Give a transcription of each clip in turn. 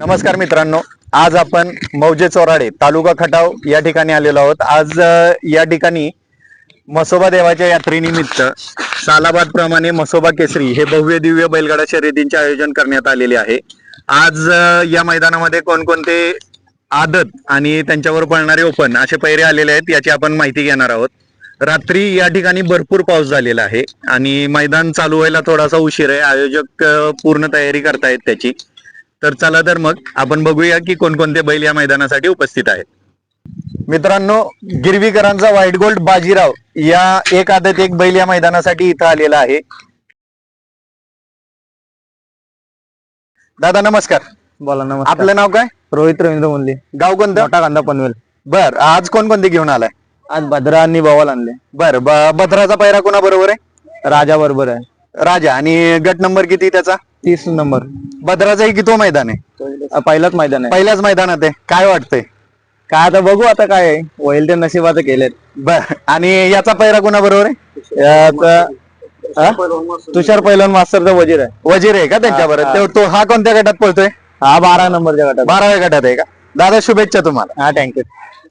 नमस्कार मित्रांनो आज आपण मौजे चोराडे तालुका खटाव या ठिकाणी आलेलो आहोत. आज या ठिकाणी मसोबा देवाच्या यात्रेनिमित्त सालाबाद प्रमाणे मसोबा केसरी हे भव्य दिव्य बैलगाडा शर्यतींचे आयोजन करण्यात आलेले आहे. आज या मैदानामध्ये कोणकोणते आदत आणि त्यांच्यावर पळणारे ओपन असे पैरे आलेले आहेत याची आपण माहिती घेणार आहोत. रात्री या ठिकाणी भरपूर पाऊस झालेला आहे आणि मैदान चालू व्हायला थोडासा उशीर आहे. आयोजक पूर्ण तयारी करतायत त्याची. तर चला तर मग आपण बघूया की कोणकोणते बैल या मैदानासाठी उपस्थित आहेत. मित्रांनो गिरवीकरांचा व्हाईट गोल्ड बाजीराव या एक आदत एक बैल या मैदानासाठी इथं आलेला आहे. दादा नमस्कार. बोला नमस्कार. आपलं नाव काय? रोहित रवींद्र मुंडे. गाव कोणतं? मोठा कांदा पनवेल. बर आज कोणकोणते घेऊन आलाय? आज भद्रा आणि बवाल आणले. बर भद्राचा पैरा कोणा बरोबर आहे? राजा बरोबर आहे. राजा आणि गट नंबर किती त्याचा? तीस नंबर. भद्राचाही किती मैदान आहे? पहिलाच मैदान आहे. पहिल्याच मैदानात आहे. काय वाटतंय? काय आता बघू आता काय आहे. होईल ते नशिबाचं केलेत. बर. आणि याचा पैरा कोणा बरोबर आहे यात? तुषार पैलवान मास्तरचा वजीर आहे. वजीर आहे का त्यांच्याबरोबर? हा. तो- तो हा कोणत्या गटात पळतोय? हा बारा नंबरच्या गटात. बाराव्या गटात आहे का? दादा शुभेच्छा तुम्हाला. हा थँक्यू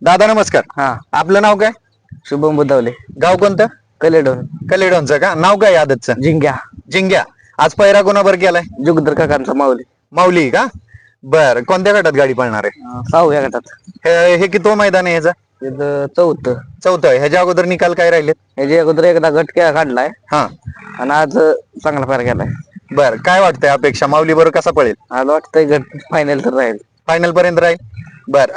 दादा नमस्कार. हा. आपलं नाव काय? शुभम बुद्धवले. गाव कोणतं? कलेडोन कलेडोनचं का? नाव काय आदतचं? जिंक्या जिंग्या. आज पैरा कोणाबर केलाय जुगदर काकांचा माऊली. माऊली का? बर कोणत्या गटात गाडी पळणार आहे? सहाव्या गटात. हे हे किती मैदान आहे ह्याचं? इथं चौथं. चौथं आहे. ह्याच्या अगोदर निकाल काय राहिलेत? ह्याच्या अगोदर एकदा गट काढलाय. हा. आणि आज चांगला फेर केलाय बर काय वाटतंय अपेक्षा? माऊली बरोबर कसा पळेल? आज वाटतंय गट फायनल तर राहील. फायनल पर्यंत राहील? बर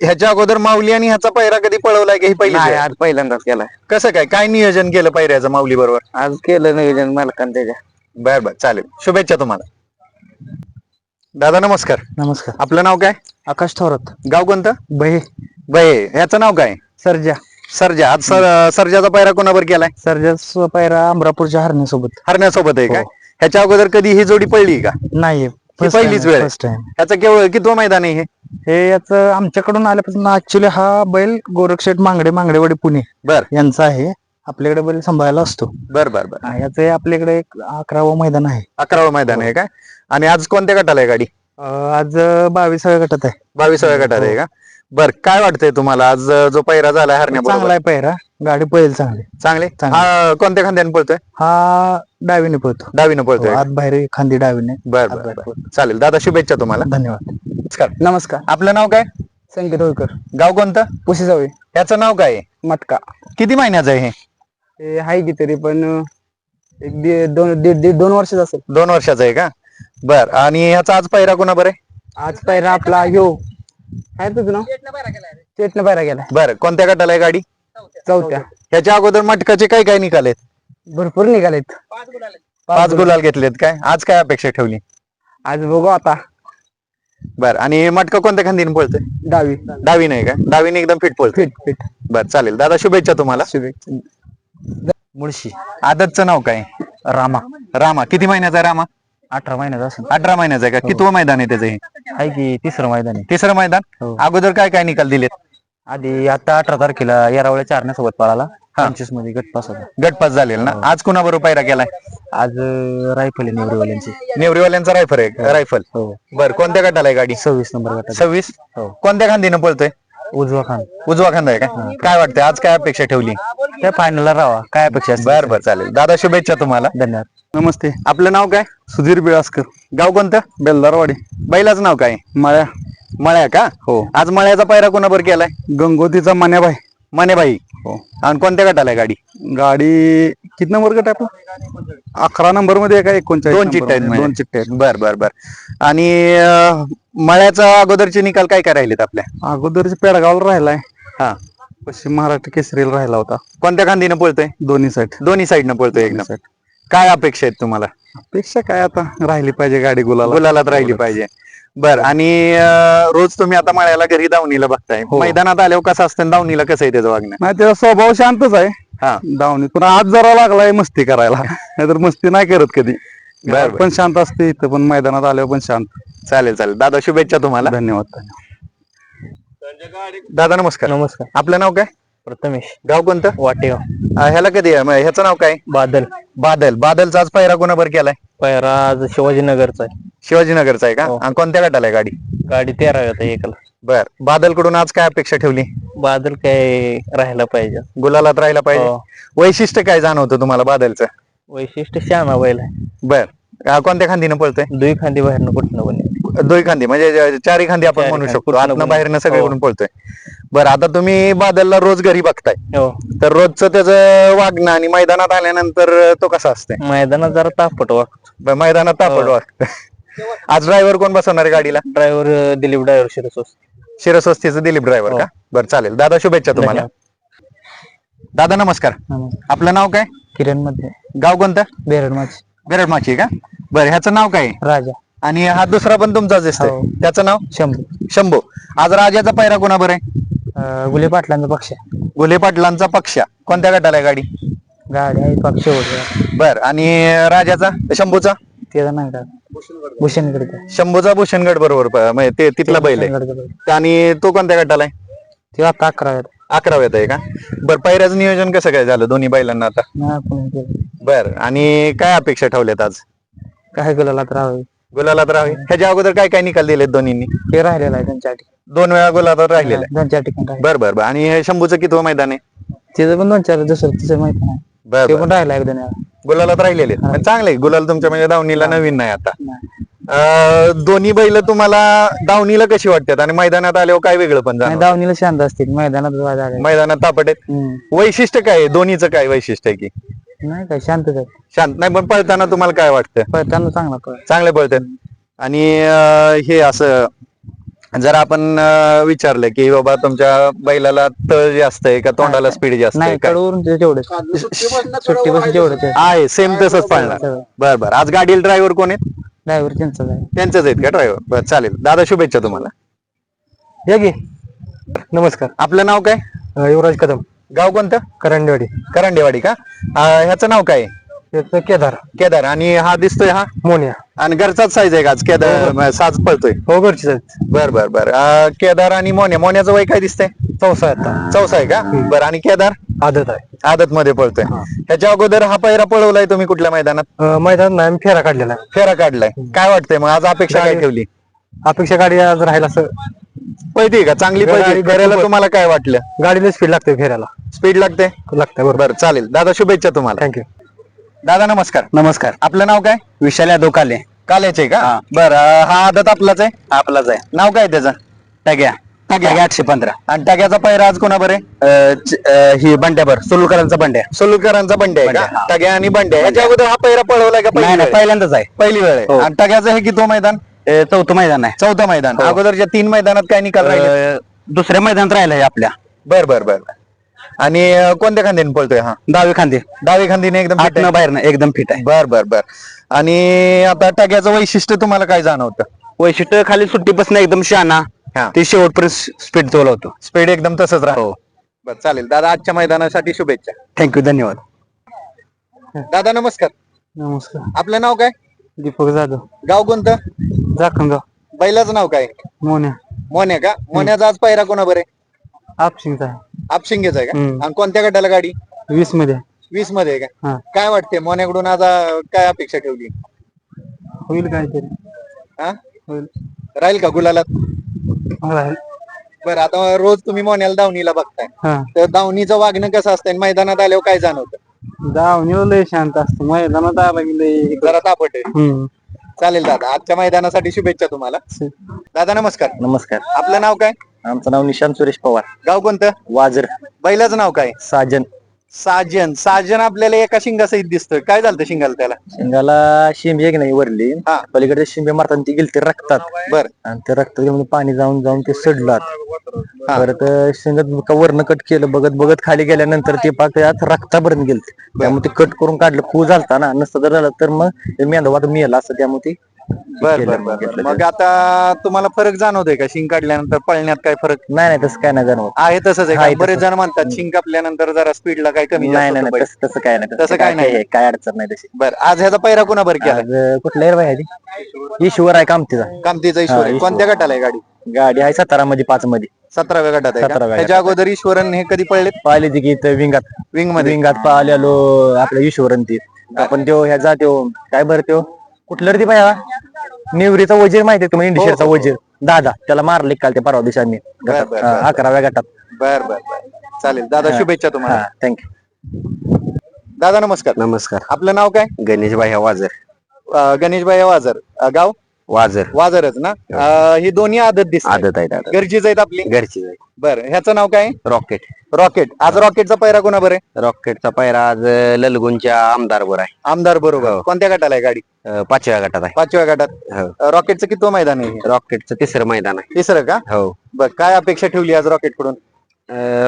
ह्याच्या अगोदर माऊली आणि ह्याचा पैरा कधी पळवलाय की ही पहिली नाही आज पहिल्यांदाच केलाय. कसं काय? काय नियोजन केलं पैऱ्याचं माऊली बरोबर? आज केलं नियोजन मालकान त्याच्या. बर बर चालेल. शुभेच्छा तुम्हाला. दादा नमस्कार. नमस्कार. आपलं नाव काय? आकाश थोरात. गाव कोणतं? बहे बये ह्याचं नाव काय? सर्जा. सर्जा. आज सर सर्जाचा पैरा कोणावर केलाय? सर्जा पैरा अमरापूरच्या हरण्यासोबत. हरण्यासोबत आहे काय हो. ह्याच्या अगोदर कधी ही जोडी पळली का? नाही ही पहिलीच वेळ आहे. फर्स्ट टाइम ह्याचं केवळ कितवं मैदान आहे हे? हे याच आमच्याकडून आल्यापासून ऍक्च्युली हा बैल गोरक्षेठ मांगडे मांगडेवाडी पुणे बर. यांचा आहे. आपल्याकडे बैल सांभाळायला असतो. बर बर बर. याच आपल्याकडे एक अकरावं मैदान आहे. अकरावं मैदान आहे काय आणि आज कोणत्या गटाला आहे गाडी? अं, आज बावीसाव्या गटात आहे. बावीसाव्या गटात आहे का? बर काय वाटतंय तुम्हाला? आज जो पैरा झालाय चांगला आहे पैरा. गाडी पळेल चांगली. चांगले? चांगले. हा कोणत्या खांद्याने पळतोय? हा डावीने पळतो. डावीनं पळतोय आत बाहेर खांदी डावीने. बर बर बर. चालेल. दादा शुभेच्छा तुम्हाला. धन्यवाद. नमस्कार. नमस्कार. आपलं नाव काय? संकेत होळकर. गाव कोणतं? पुशी जावे ह्याचं नाव काय? आहे? मटका. किती महिन्याचं आहे हे? आहे की तरी पण एक दीड दोन दीड दीड दोन वर्षाच असेल. दोन वर्षाचं आहे का? बर. आणि ह्याचा आज पैरा कोणा बरं आहे? आज पहिला आपला ह्यो काय तुझं नाव? चेटनं पायरा गेलाय बर कोणत्या गटाला आहे गाडी? चौथ्या. ह्याच्या अगोदर मटकाचे काय काय निकालेत भरपूर निघालेत. पाच गुलाल घेतलेत काय? आज काय अपेक्षा ठेवली? आज बघू आता. बर आणि मटका कोणत्या खांदीने पळतोय? डावी. डावी नाही का? डावीने एकदम फिट पळतोय. Fit fit. बर चालेल. दादा शुभेच्छा तुम्हाला. शुभेच्छा मुळशी. आदतचं नाव काय? रामा. रामा. किती महिन्याचा रामा? अठरा महिन्याचा असेल. अठरा महिन्याचा आहे का? कितवं मैदान आहे त्याचं हे? आहे की तिसरं मैदान आहे? तिसरं मैदान? हो. अगोदर काय काय निकाल दिलेत? आधी आता अठरा तारखेला येरावळ्या चारण्यासोबत पळाला. पंचवीसमध्ये गट पास होता. गटपास झालेला ना? आज कुणाबरोबर पैरा केलाय? आज रायफल आहे नेवरीवाल्यांची. नेवरीवाल्यांचा रायफल आहे रायफल. हो. बर कोणत्या गटाला आहे गाडी? सव्वीस नंबर गटात सव्वीस? हो. कोणत्या खांदीनं पळतोय? उजवा खान उजवा खांदा आहे का? काय वाटतंय? आज काय अपेक्षा ठेवली? त्या फायनलला राहा काय अपेक्षा असते बर बर चालेल. दादा शुभेच्छा तुम्हाला. धन्यवाद. नमस्ते. आपलं नाव काय? सुधीर बिळासकर. गाव कोणतं? बेलदारवाडी. बैलाचं नाव काय? माळ्या. मळ्या का? हो. आज मळ्याचा पैरा कोणाबर केलाय? गंगोतीचा मान्याबाई. मनेबाई हो. आणि कोणत्या गटाला आहे गाडी? गाडी किती नंबर गट आहे आपला? अकरा नंबरमध्ये काय एकोणचाळीस दोन चिट्टे आहेत दोन चिट्टे आहेत. बर बर बर. आणि अं, मळ्याचा अगोदरचे निकाल काय काय राहिलेत आपल्या? अगोदरच्या पेडगावला राहिलाय. हा. पश्चिम महाराष्ट्र केसरीला राहिला होता. कोणत्या खांदीनं पळतोय? दोन्ही साईड दोन्ही साईडनं पळतोय एकदम. काय अपेक्षा आहेत तुम्हाला? पेक्षा काय आता? राहिली पाहिजे गाडी गुलाला गुलालात राहिली पाहिजे. बर आणि रोज तुम्ही आता मळ्याला घरी दावणीला बघताय. हो. मैदानात आल्यावर कसं असतं? दावणीला कसं आहे त्याचं वागणं? नाही त्याचा स्वभाव शांतच आहे. हा. धावणी पण आज जरा लागलाय मस्ती करायला. नाहीतर मस्ती नाही करत कधी. बर. पण शांत असते इथं पण मैदानात आल्यावर पण शांत. चालेल चालेल. दादा शुभेच्छा तुम्हाला. धन्यवाद. दादा नमस्कार. नमस्कार. आपलं नाव काय? प्रथमेश. गाव कोणतं? वाटेगाव. अं, ह्याला कधी आहे? मग ह्याचं नाव काय? बादल. बादल. बादलचा आज पहिरा कोणाबर केलाय? पैरा आज शिवाजीनगरचा आहे. शिवाजीनगरचा आहे का? हो. आणि कोणत्या गटाला आहे गाडी? गाडी तेरा होता एकला. बर. बादलकडून आज काय अपेक्षा ठेवली? बादल काय राहायला पाहिजे. गुलालात राहायला पाहिजे? हो. वैशिष्ट्य काय जाणवतं तुम्हाला बादलचं? वैशिष्ट्य श्यामा बैल आहे. बर. अं, कोणत्या खांदीनं पळतोय? दुई खांदी बाहेरनं कुठनं पण. दोन खांदी म्हणजे ज- चारी खांदी आपण चारी म्हणू खांदी, शकतो. कुठनं आतनं पण. बाहेरनं सगळीकडून हो. पळतोय. बरं आता तुम्ही बादलला रोज घरी बघताय. हो. तर रोजचं त्याचं वागणं आणि मैदानात आल्यानंतर तो कसा असते मैदानात जरा तापट वाग मैदानात तापड हो. वागत आज ड्रायव्हर कोण बसवणार आहे गाडीला? ड्रायव्हर दिलीप ड्रायव्हर शिरसोस शिरस्वस्तीचं दिलीप ड्रायव्हर हो. का बरं चालेल. दादा शुभेच्छा तुम्हाला. दादा नमस्कार. आपलं नाव काय? किरणमध्ये गाव कोणतं? बेरड माझी बेरडमाची का? बरं ह्याचं नाव काय? राजा. आणि हा दुसरा पण तुमचाच दिसतोय. हो. त्याचं नाव? शंभू. शंभू. आज राजाचा पैरा कोणाबर आहे गुले पाटलांचा पक्ष. आहे गुले पाटलांचा पक्षा. कोणत्या गटाला आहे गाडी? गाडी आहे पक्ष होते बर. आणि राजाचा? शंभूचा? त्याचा नाही का? भूषणगड शंभूचा भूषणगड बरोबर प- म्हणजे ते तिथला बैल आहे. आणि तो कोणत्या गटाला आहे? ते आता अकरा आहेत अकराव्यात आहे का? बर पैऱ्याचं नियोजन कसं काय झालं दोन्ही बैलांना आता? नाही आपण केलं. बर. आणि काय अपेक्षा ठेवल्यात आज? काय गुलाला तर गुलालात राहावे. ह्याच्या अगोदर काय काय निकाल दिलेत दोन्हींनी? ते राहिलेलं आहे त्यांच्या ठिकाणी. दोन वेळा गुलालात राहिलेलं आहे. दोन चार ठिकाणी राहिले बर बर बर. आणि हे शंभूचं कितवं मैदान आहे? तिथं पण दोन चार दुसरं तिचं माहीत नाही. बर ते बर. पण राहिला एक दोन वेळा गुलालात राहिलेले आहेत. पण चांगले. गुलाल तुमच्या म्हणजे दावणीला नवीन नाही आता. नाही. अं, दोन्ही बैल तुम्हाला दावणीला कशी वाटतात? आणि मैदानात आल्यावर काय वेगळं पण जाणवतं? दावणीला शांत असतील. मैदानात वाद आले मैदानात तापट आहेत. हम्म. वैशिष्ट्य काय आहे? दोन्हीचं काय वैशिष्ट्य आहे की? नाही काय शांतच आहे शांत. नाही पण पळताना तुम्हाला काय वाटतं? पळताना चांगला पळ. चांगले पळतात आणि अं, हे असं जर आपण अं, विचारलं की बाबा तुमच्या बैलाला तळ जास्त आहे का तोंडाला स्पीड जास्त आहे नाही काय? कडवरून तेवढंच सुट्टी बस आहे. आहे सेम तसंच पाळणार. सगळं. बर बर. आज गाडीला ड्रायव्हर कोण आहेत? ड्रायव्हर त्यांचाच आहे. त्यांचंच आहेत का ड्रायव्हर बर चालेल. दादा शुभेच्छा तुम्हाला. या की. नमस्कार. आपलं नाव काय? युवराज कदम. गाव कोणतं? करंडेवाडी. करंडेवाडी का? अं, ह्याचं नाव काय? आहे? केदार. केदार. आणि हा दिसतोय हा? मोन्या. आणि घरचाच साईज आहे का आज? केदार साज पळतोय. हो घरचीच आहेत. बर बर बर. अं, केदार आणि मोन्या. मोन्याचं वय काय दिसतंय? चौसा आता. चौसा आहे का? बर आणि केदार? आदत आहे. आदत मध्ये पळतोय ह्याच्या अगोदर हा पहिरा पळवलाय तुम्ही कुठल्या मैदानात? मैदान नाही आम्ही फेरा काढलेला आहे. फेरा काढलाय. काय वाटतंय मग? आज अपेक्षा काय ठेवली? अपेक्षा गाडी आज राहील असं पळते का? चांगली पळते गाडी- फेऱ्याला तुम्हाला काय वाटलं? गाडीला स्पीड लागते फेऱ्याला स्पीड लागते? लागते बरोबर. बरं चालेल. दादा शुभेच्छा तुम्हाला. थँक्यू दादा नमस्कार. नमस्कार. आपलं नाव काय? विशाल यादव काले. काल्याचे का? बर हा आदत आपलाच आहे? आपलाच आहे. नाव काय त्याचं? टग्या. टग्या. आठशे पंधरा. आणि टाक्याचा पैरा आज कोणा बरे ही बंड्यावर सोलुकरांचा बंड्या. सोलुकरांचा बंडे आहे का? हा. टाक्या आणि बंडे ह्याच्या अगोदर हा पैरा पळवलाय का पहिली नाही वेळ? नाही आहे? पहिल्यांदाच आहे. पहिली वेळ. आहे हो. आणि टाक्याचं हे किती मैदान? हे चौथं मैदान आहे. चौथं मैदान. हो. अगोदरच्या तीन मैदानात काय निकाल राहिले? अं, दुसऱ्या मैदानात राहिलं आहे आपल्या. बर बर बर. बर. आणि अं, कोणत्या खांद्याने पळतोय हा? दहावी खांदे. डावी खांदीने एकदम fit आहे? बाहेरनं एकदम फिट आहे. बर बर बर. आणि आता टाक्याचं वैशिष्ट्य तुम्हाला काय जाणवतं? वैशिष्ट्य खाली सुट्टीपासून एकदम शहाणा. हा. ते शेवटपर्यंत स्पीड होतो स्पीड एकदम तसंच राहतो. हो. बर चालेल. दादा आजच्या मैदानासाठी शुभेच्छा. थँक्यू धन्यवाद. दादा नमस्कार. नमस्कार. आपलं नाव काय? दीपक जाधव. गाव कोणतं? जाखणगाव बैलाचं नाव काय? मोन्या. मोन्या का? मोन्याचा आज पायरा कोणा बरे? आपशिंगचा आहे. आपशिंगेचा आहे का? हम्म. आणि कोणत्या गटाला गाडी? वीसमध्ये वीसमध्ये आहे का? हा. काय वाटते मोन्याकडून आज अं, काय अपेक्षा ठेवली? होईल काहीतरी. हा? होईल. राहील का गुलालात? राहील. बरं आता रोज तुम्ही मोन्याला दावणीला बघताय. हा. तर दावणीचं वागणं कसं असतं आणि मैदानात आल्यावर काय जाणवतं? दावणीला लय शांत असतं. मैदानात आला की लय जरा तापट आहे. हम्म. चालेल दादा आजच्या मैदानासाठी शुभेच्छा तुम्हाला. दादा नमस्कार. नमस्कार. आपलं नाव काय? आमचं नाव निशांत सुरेश पवार. गाव कोणतं? वाजर. बैलाचं नाव काय? साजन. साजन. साजन आपल्याला एका शिंगासहित दिसतोय. काय झालं शिंगाला त्याला? शिंगाला शिंबी एक नाही वरली. हा. पलीकडे शिंबी मारताना ती गेली ते रक्तात. बर. आणि ते रक्त घेऊन पाणी जाऊन जाऊन ते सडलं आत. परत शिंगात का वरनं कट केलं बघत बघत खाली गेल्यानंतर ते पाक आत रक्तापर्यंत गेलं त्यामुळे ते कट करून काढलं. पू झालता ना. नसतं जर झालं तर मग मेंदवात मेला असं त्यामुळे ते बर बर बर मग आता तुम्हाला फरक जाणवतोय का? शिंग काढल्यानंतर पळण्यात काय फरक? नाही नाही तसं काय नाही जाणवत. आहे तसंच आहे? बरेच. जण म्हणतात शिंग कापल्यानंतर जरा स्पीडला काय कमी नाही नाही नाही, तसं तसं काय नाही तसं काय नाही. काय अडचण नाही तशी. बर आज ह्याचा पैरा कुणा बरं केला? आज अं, कुठला एअर आहे ती ईश्वर आहे कामतीचा कामतीचा ईश्वर आहे. कोणत्या गटाला आहे गाडी? गाडी आहे सतारा मध्ये पाच मध्ये सतराव्या गटात आहे का? सतराव्या त्याच्या अगोदर ईश्वरन हे कधी पळले पाहिले ती की इथं विंगात. विंगमध्ये विंगात पाहिलेलो आपल्या ईश्वरन ती. आपण त्यो ह्याचा त्यो काय बरं त्यो कुठलं रे ती पाया निवरीचा वजीर माहिती आहे तुम्हाला इंडिशेरचा हो, हो. वजीर. दादा त्याला मारले काल ते परवा दिवशी आम्ही गटात. बर, बर, हा, बर. अकराव्या गटात. बर बर बर. चालेल. दादा शुभेच्छा तुम्हाला. हा थँक्यू दादा नमस्कार. नमस्कार. आपलं नाव काय? गणेश भाई वाजर अं, गणेशभाई वाजर अं, गाव? वाजर. वाजरच ना? अं, ही दोन्ही आदत दिसत. आदत आहे दादा गरजेच आहेत आपली? घरची बर ह्याचं नाव काय? रॉकेट. रॉकेट. आज रॉकेटचा पैरा कोणा बरे रॉकेटचा पायरा आज ललगुणच्या आमदारवर आहे. आमदार बरोबर. हो. कोणत्या गटाला आहे गाडी? अं, पाचव्या गटात आहे. पाचव्या गटात. हो. अं, रॉकेटचं किती मैदान आहे हे? रॉकेटचं तिसरं मैदान आहे. तिसरं का? हो. बर काय अपेक्षा ठेवली आज रॉकेटकडून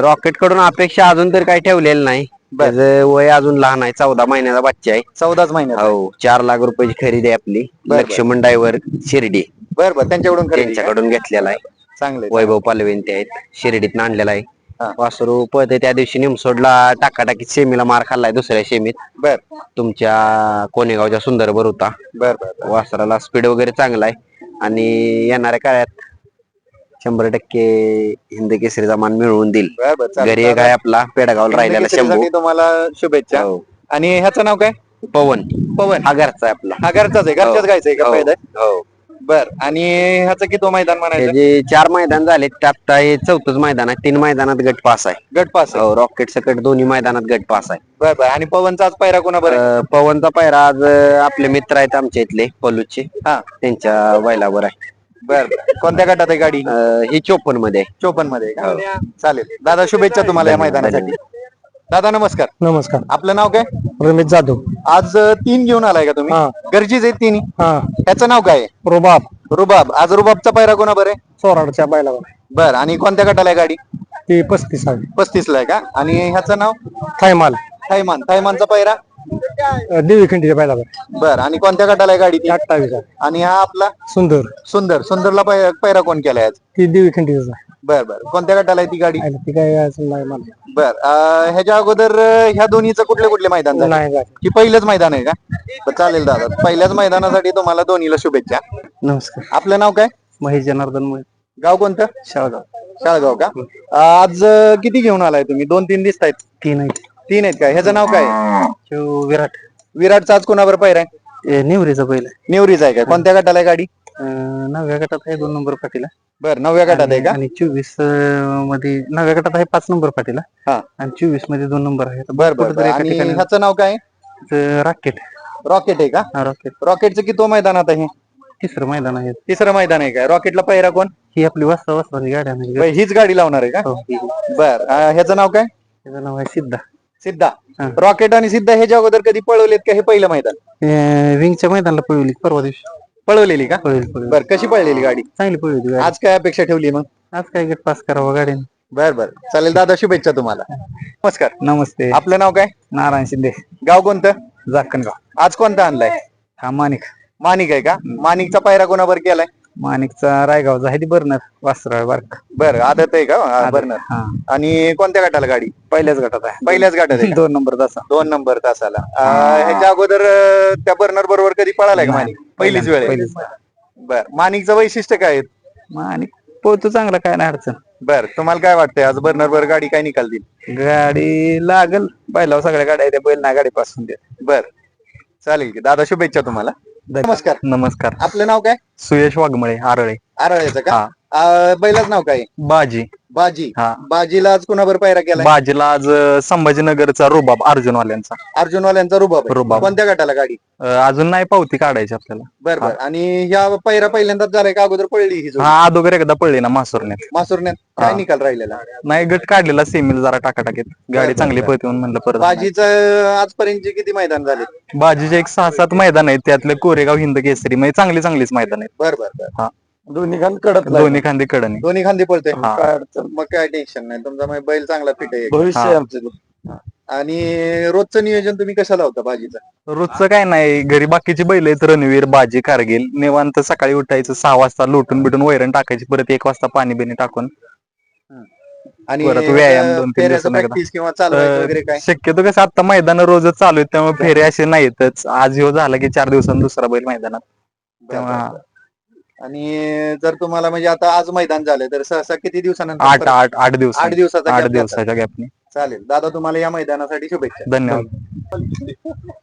रॉकेटकडून अपेक्षा अजून तर काही ठेवलेलं नाही. त्याचं वय अजून लहान आहे चौदा महिन्याचा बच्चा आहे. चौदाच महिन्यात हो चार लाख रुपयाची खरेदी आहे आपली बर. लक्ष्मण डायव्हर शिर्डी. बर बर. त्यांच्याकडून खरेदी का? त्यांच्याकडून घेतलेला आहे. चांगले वैभव पालवेन ते आहेत शिर्डीत आणलेला आहे. वासरू पळते त्या दिवशी निमसोडला टाकाटाकीत सेमीला मार खाल्लाय दुसऱ्या सेमीत बर. तुमच्या कोणेगावच्या सुंदरबर होता. बर बर बर. वासराला स्पीड वगैरे चांगला आहे. आणि येणाऱ्या काळात शंभर टक्के हिंद केसरीचा मान मिळवून देईल. बर बर चालेल. घरी एक आहे आपला पेडगावला राहिलेला शंभू. केसरीसाठी तुम्हाला शुभेच्छा. हो. आणि ह्याचं नाव काय? पवन. पवन. हा घरचा आहे आपला. हा घरचाच आहे घरच्याच गायचं आहे का हो. फायदा हो. बर आणि ह्याचं किती मैदान म्हणायचं? त्याचे चार मैदान झाले आता हे चौथंच मैदान आहे तीन मैदानात गट पास आहे. गट पास आहे. हो रॉकेट सकट दोन्ही मैदानात गट पास आहे. बर बर आणि पवनचा आज पैरा कोणा बरं अं, पवनचा पायरा आज अं, आपले मित्र आहेत आमच्या इथले पलूचे. हा. त्यांच्या बैलावर आहे. बर बर. कोणत्या गटात आहे गाडी? अं, ही चोपनमध्ये आहे. चोपनमध्ये आहे का? चालेल. दादा शुभेच्छा तुम्हाला या मैदानासाठी. दादा नमस्कार. नमस्कार. आपलं नाव काय? रमेश जाधव. आज अं, तीन घेऊन आलाय का तुम्ही? हा. गरजेच आहेत तिन्ही? हा. ह्याचं नाव काय आहे? रुबाब. रुबाब. आज रुबाबचा पैरा कोणा बरं आहे? चोराडच्या बैलावर बर आणि कोणत्या गटाला आहे गाडी? ती पस्तीस आहे पस्तीस ला आहे का? आणि ह्याचं नाव? थायमाल थैमान. थैमानचा पैरा देवी खंडीच्या बैलावर बर. आणि कोणत्या गटाला आहे गाडी ती? अठ्ठावीस आणि हा आपला? सुंदर. सुंदर. सुंदरला पैरा कोण केलाय आज? ती देवी खंडीचा बर बर. कोणत्या गटाला आहे ती गाडी? ती काय अजून नाही मला. बर अं, ह्याच्या अगोदर अं, ह्या दोन्हीचं कुठले कुठले मैदान झाले? नाही जात. की पहिलंच मैदान आहे का? चालेल दादा. पहिल्याच मैदानासाठी तुम्हाला दोन्हीला शुभेच्छा. नमस्कार. आपलं नाव काय? महेश जनार्दन मुळे. गाव कोणतं? शाळगाव. शाळगाव का? आज अं, किती घेऊन आलाय तुम्ही? दोन तीन दिसत आहेत तीन आहे तीन आहेत का ह्याचं नाव काय? तो विराट. विराटचा आज कोणावर पैर आहे? ए, निवरीचा आहे. नेवरीच आहे का? कोणत्या गटाला आहे गाडी? अं, नवव्या गटात आहे दोन नंबर पाटीला बर नवव्या गटात आहे का? आणि चोवीसमध्ये नवव्या गटात आहे पाच नंबर पाटीला हा. आणि चोवीसमध्ये दोन नंबर आहे. बर बर बर. आणि ह्याचं नाव काय? राकेट. रॉकेट आहे का? हा रॉकेट. रॉकेटचं किती मैदानात आहे तिसरं मैदान आहे. तिसरं मैदान आहे का रॉकेटला पहिरा कोण? ही आपली वाजता वाजताची गाडी आहे बर, हीच गाडी लावणार आहे का? हो. बर अं, ह्याचं नाव काय? त्याचं नाव आहे सिद्धा. सिद्धा. हा. रॉकेट आणि सिद्धा ह्याच्या अगोदर कधी पळवलेत का हे पहिलं मैदान? अं, विंगच्या मैदानाला पळवली परवा दिवशी. पळवलेली का? पळवली पळवली. बर कशी पळलेली गाडी? चांगली पळवली गाडी. आज काय अपेक्षा ठेवली मग? आज काय गट पास करावा गाडीने. बर बर. चालेल दादा शुभेच्छा तुम्हाला. नमस्कार. नमस्ते. आपलं नाव काय? नारायण शिंदे. गाव कोणतं? जाकणगाव आज कोणता आणलाय? हा माणिक. माणिक आहे का? माणिकचा पायरा कोणावर केलाय? माणिकचा रायगावचा आहे ती बर्नर वासराळ बारक. बर आदत आहे का? बरं हा. आणि कोणत्या गटाला गाडी? पहिल्याच गटात आहे. पहिल्याच गटात आहे का? दोन नंबर तासा दोन नंबर तासाला. अं, ह्याच्या अगोदर अं, त्या बर्नर बरोबर कधी पळालाय का माणिक? पहिलीच वेळ आहे. पहिलीच बर माणिकचं वैशिष्ट्य काय आहे? माणिक पोहतो चांगला काय नाही अडचण. बर तुम्हाला काय वाटतंय? आज बर्नर वर गाडी काय निकाल देईल? गाडी लागल. बैलावर सगळ्या गाड्या आहेत, त्या बैल ना गाडी पासून देत. बर. चालेल की. दादा शुभेच्छा तुम्हाला. नमस्कार. नमस्कार. आपलं नाव काय? सुयश वाघमळे आरळे. आरळ्याचं का? अं, बैलाच नाव काय? बाजी. बाजी. हा. बाजीला आज कुणावर पायरा केलाय? बाजीला आज अं, संभाजीनगरचा रुबाब अर्जुनवाल्यांचा. अर्जुनवाल्यांचा रुबाब आहे. रुबाब. कोणत्या गटाला गाडी? अं, अजून नाही पावती काढायची आपल्याला. बर बर. आणि ह्या पायरा पहिल्यांदाच झालाय का? अगोदर पडली ही जोडी? हा अगोदर एकदा पडली ना मासुरण्यात. मासुरण्यात. काय. निकाल राहिलेला? नाही गट काढलेला सेमील जरा टाकाटाकीत. गाडी चांगली. पळते म्हणून म्हणलं परत. बाजीचं आजपर्यंत किती मैदान झाले? बाजीचे एक सहा सात मैदान आहेत. त्यातले कोरेगाव हिंद केसरी म्हणजे चांगली चांगलीच मैदान आहेत. बर बर बर. हा. दोन्ही खांद कडत दोन्ही खांदी कडणी दोन्ही खांदी हा. काय अडचण? मग काय टेन्शन नाही. तुमचा मग बैल चांगला फिट आहे. भविष्य आहे आमचं. आणि रोजचं नियोजन तुम्ही कशाला होतं भाजीचं? रोजचं काय नाही. घरी बाकीची बैल आहेत. रणवीर बाजी कारगिल. निवांत सकाळी उठायचं. सहा वाजता लोटून बिटून वैरण टाकायची. परत एक वाजता पाणी बिणी टाकून. आणि परत व्यायाम दोन तीन फेऱ्याचं दिवसांनी एकदा. प्रॅक्टिस किंवा चालवायचं वगैरे काय? शक्यतो कसं आता मैदान रोजच चालू आहेत. त्यामुळे फेरे असे नाहीतच. आज ह्यो झाला की चार दिवसांनी दुसरा बैल मैदानात. तेव्हा. आणि जर तुम्हाला म्हणजे आता आज मैदान झालंय तर सहसा किती दिवसानंतर आठ आठ आठ दिवस आठ दिवसाचा आठ gap. दिवसाच्या गॅपने चालेल. दादा तुम्हाला या मैदानासाठी शुभेच्छा. धन्यवाद.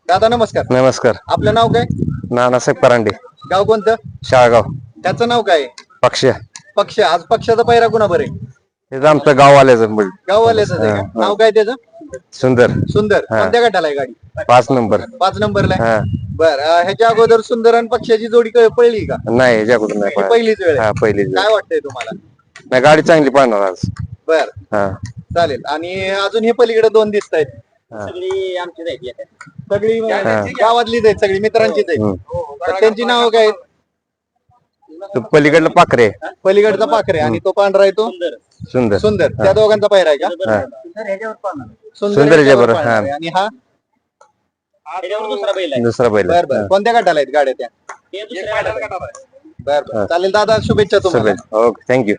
दादा नमस्कार. नमस्कार. आपलं नाव काय? नानासाहेब परांडे. गाव कोणतं? शाळगाव. त्याचं नाव काय? पक्ष. पक्ष. आज पक्षाचा पैरा कुणा बरे हे आमचं गाववाल्याचं मुल गाववाल्याच आहे का? नाव काय त्याचं? सुंदर. सुंदर. कोणत्या गटाला आहे गाडी? पाच नंबर. पाच नंबरला आहे? हा. बर ह्याच्या अगोदर सुंदर आणि पक्षाची जोडी क- पळली का? नाही याच्याकडून नाही ही पाहिलं. पहिलीच वेळ. आहे. हा पहिली काय वाटतंय तुम्हाला? नाही गाडी चांगली पाहणार आज. बर. हा. चालेल. आणि अजून हे पलीकडे दोन दिसत आहेत. हा. सगळी सगळी गावातलीच आहेत सगळी मित्रांचीच आहेत. तर त्यांची नाव काय आहेत? तो पलीकडलं पाखरे. पलीकडचा पाखरे. आणि तो पांढरा आहे तो? सुंदर. सुंदर. त्या दोघांचा पायरा आहे का. सुंदर सुंदर. आहे. आणि हा? दुसरा बैल बर बर. कोणत्या गटाला आहेत गाड्या त्या? बर बर. चालेल दादा शुभेच्छा तुम्हाला. Okay thank you